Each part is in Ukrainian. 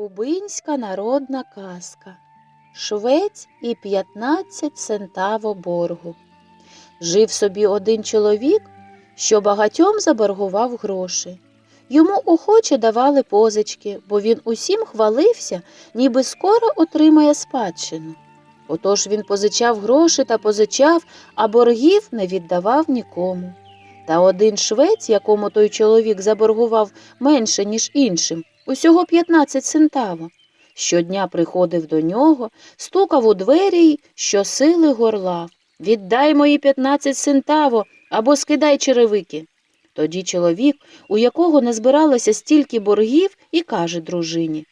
Кубинська народна казка Швець і 15 центаво боргу. Жив собі один чоловік, що багатьом заборгував гроші. Йому охоче давали позички, бо він усім хвалився, ніби скоро отримає спадщину. Отож він позичав гроші та позичав, а боргів не віддавав нікому. Та один швець, якому той чоловік заборгував менше, ніж іншим, усього 15 центаво. Щодня приходив до нього, стукав у двері й щосили горлав. Віддай мої 15 центаво або скидай черевики. Тоді чоловік, у якого не збиралося стільки боргів, і каже дружині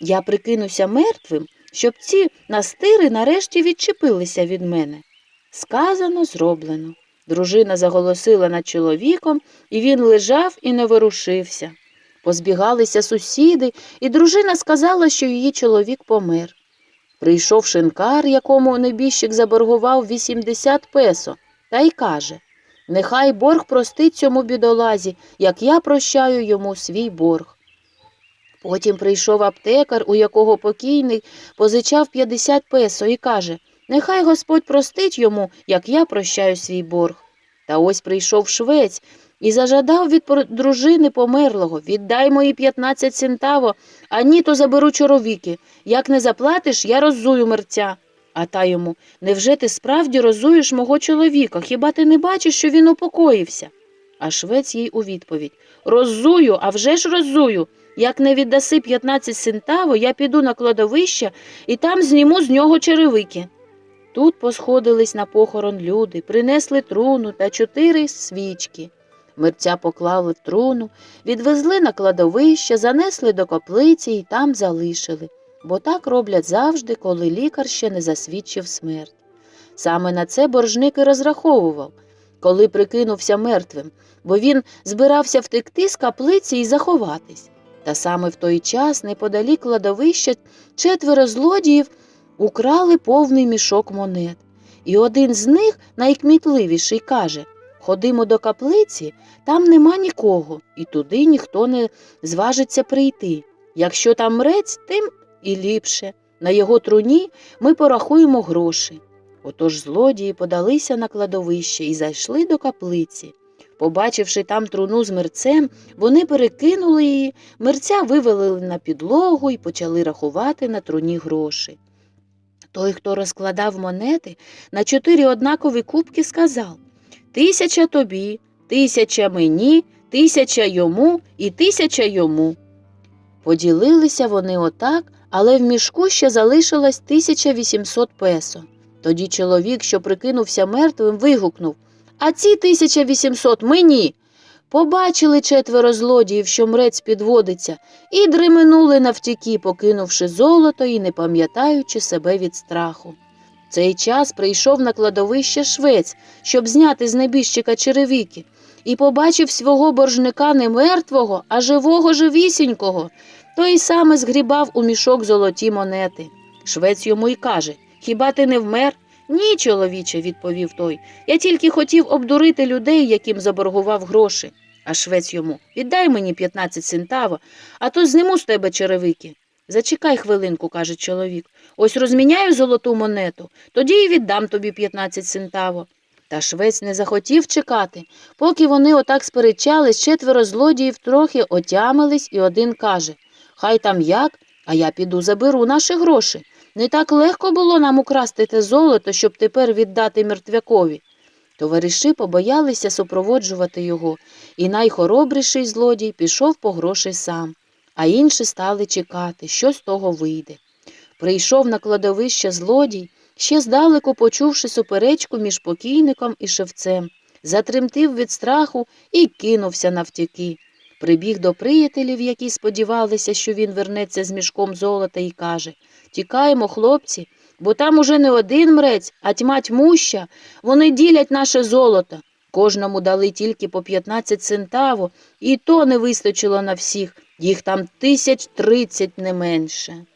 Я прикинуся мертвим, щоб ці настири нарешті відчепилися від мене. Сказано, зроблено. Дружина заголосила над чоловіком, і він лежав і не ворушився. Позбігалися сусіди, і дружина сказала, що її чоловік помер. Прийшов шинкар, якому небіжчик заборгував 80 песо, та й каже Нехай борг простить цьому бідолазі, як я прощаю йому свій борг. Потім прийшов аптекар, у якого покійний позичав 50 песо, і каже Нехай Господь простить йому, як я прощаю свій борг. Та ось прийшов швець і зажадав від дружини померлого Віддай мої 15 центаво, а ні, то заберу чоровіки. Як не заплатиш, я роззую мерця. А та йому Невже ти справді розуєш мого чоловіка? Хіба ти не бачиш, що він упокоївся? А швець їй у відповідь Роззую, а вже ж роззую. Як не віддаси 15 центаво, я піду на кладовище і там зніму з нього черевики. Тут посходились на похорон люди, принесли труну та чотири свічки. Мерця поклали в труну, відвезли на кладовище, занесли до каплиці і там залишили, бо так роблять завжди, коли лікар ще не засвідчив смерть. Саме на це боржник і розраховував, коли прикинувся мертвим, бо він збирався втекти з каплиці і заховатись. Та саме в той час, неподалік кладовища, четверо злодіїв украли повний мішок монет. І один з них, найкмітливіший, каже Ходимо до каплиці, там нема нікого, і туди ніхто не зважиться прийти. Якщо там мрець, тим і ліпше. На його труні ми порахуємо гроші. Отож злодії подалися на кладовище і зайшли до каплиці. Побачивши там труну з мерцем, вони перекинули її, мерця вивели на підлогу і почали рахувати на труні гроші. Той, хто розкладав монети, на чотири однакові кубки сказав Тисяча тобі, тисяча мені, тисяча йому і тисяча йому. Поділилися вони отак, але в мішку ще залишилось 1800 песо. Тоді чоловік, що прикинувся мертвим, вигукнув А ці 1800 мені. Побачили четверо злодіїв, що мрець підводиться, і дременули навтіки, покинувши золото і не пам'ятаючи себе від страху. В цей час прийшов на кладовище швець, щоб зняти з небіжчика черевіки, і побачив свого боржника не мертвого, а живого живісінького. Той саме згрібав у мішок золоті монети. Швець йому й каже Хіба ти не вмер? Ні, чоловіче, відповів той. Я тільки хотів обдурити людей, яким заборгував гроші. А швець йому Віддай мені 15 центаво, а то зниму з тебе черевики. Зачекай хвилинку, каже чоловік. Ось розміняю золоту монету, тоді й віддам тобі 15 центаво. Та швець не захотів чекати. Поки вони отак сперечались, четверо злодіїв трохи отямились, і один каже Хай там як, а я піду заберу наші гроші. Не так легко було нам украсти те золото, щоб тепер віддати мертвякові. Товариші побоялися супроводжувати його, і найхоробріший злодій пішов по гроші сам, а інші стали чекати, що з того вийде. Прийшов на кладовище злодій, ще здалеку почувши суперечку між покійником і шевцем, затремтив від страху і кинувся навтіки. Прибіг до приятелів, які сподівалися, що він вернеться з мішком золота, і каже Тікаємо, хлопці, бо там уже не один мрець, а тьма тьмуща. Вони ділять наше золото. Кожному дали тільки по 15 центаво, і то не вистачило на всіх, їх там тисяч тридцять не менше.